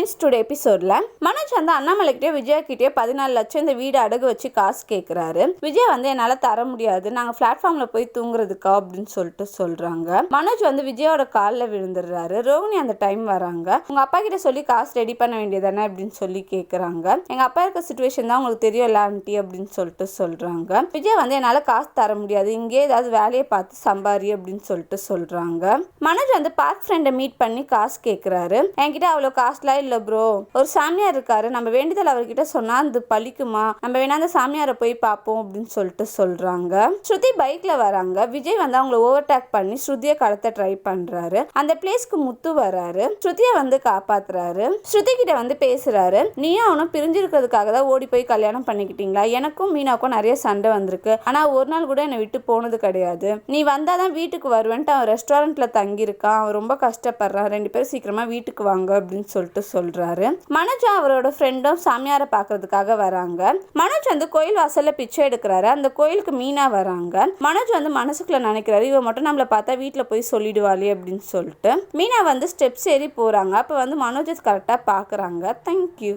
Friends today எபிசோட்ல மனோஜ் வந்து அண்ணாமலைக்கிட்டே விஜயா கிட்டே பதினாலு லட்சம் இந்த வீடு அடகு வச்சு காசு கேட்குறாரு விஜய் வந்து என்னால் தர முடியாது. நாங்கள் பிளாட்ஃபார்ம்ல போய் தூங்குறதுக்கா அப்படின்னு சொல்லிட்டு சொல்றாங்க. மனோஜ் வந்து விஜயோட காலில் விழுந்துடுறாரு. ரோகிணி அந்த டைம் வராங்க. உங்க அப்பா கிட்ட சொல்லி காசு ரெடி பண்ண வேண்டியதானே அப்படின்னு சொல்லி கேட்குறாங்க எங்க அப்பா இருக்க சுச்சுவேஷன் தான் உங்களுக்கு தெரியும் ஆண்டி அப்படின்னு சொல்லிட்டு சொல்றாங்க. விஜய் வந்து என்னால் காசு தர முடியாது. இங்கே ஏதாவது வேலையை பார்த்து சம்பாரி அப்படின்னு சொல்லிட்டு சொல்றாங்க. மனோஜ் வந்து பார்க் ஃப்ரெண்டை மீட் பண்ணி காசு கேட்குறாரு என்கிட்ட அவ்வளோ காசுலாம் இல்லை ப்ரோ ஒரு சாமியார் இருக்காரு. நம்ம வேண்டுதல் அவர்கிட்ட சொன்னா அது பழிக்குமா? நம்ம வேணா அந்த சாமியாரை போய் பார்ப்போம் அப்படின்னு சொல்லிட்டு சொல்றாங்க. ஸ்ருதி பைக்ல வராங்க. விஜய் வந்து அவங்கள ஓவர்டேக் பண்ணி ஸ்ருதியை கடத்த ட்ரை பண்றாரு. அந்த பிளேஸ்க்கு முத்து வராரு. ஸ்ருதியை வந்து காப்பாத்துறாரு. ஸ்ருதி கிட்ட வந்து பேசுறாரு. நீயும் அவனும் பிரிஞ்சிருக்கிறதுக்காக தான் ஓடி போய் கல்யாணம் பண்ணிக்கிட்டீங்களா? எனக்கும் மீனாவுக்கும் நிறைய சண்டை வந்திருக்கு. ஆனா ஒரு நாள் கூட என்னை விட்டு போனது கிடையாது. நீ வந்தாதான் வீட்டுக்கு வருவேன்ட்டு அவன் ரெஸ்டாரண்ட்ல தங்கியிருக்கான். அவன் ரொம்ப கஷ்டப்படுறான். ரெண்டு பேரும் சீக்கிரமா வீட்டுக்கு வாங்க அப்படின்னு சொல்லிட்டு சொல்கிறாரு மனோஜ் அவரோட ஃப்ரெண்டும் சாமியாரை பார்க்கறதுக்காக வராங்க. மனோஜ் வந்து கோயில் வாசலில் பிச்சை எடுக்கிறாரு. அந்த கோயிலுக்கு மீனா வராங்க. மனோஜ் வந்து மனசுக்குள்ள நினைக்கிறாரு இவன் மட்டும் நம்மளை பார்த்தா வீட்டில் போய் சொல்லிடுவாளே அப்படின்னு சொல்லிட்டு மீனா வந்து ஸ்டெப்ஸ் ஏறி போகிறாங்க அப்போ வந்து மனோஜ் கரெக்டாக பார்க்குறாங்க. தேங்க்யூ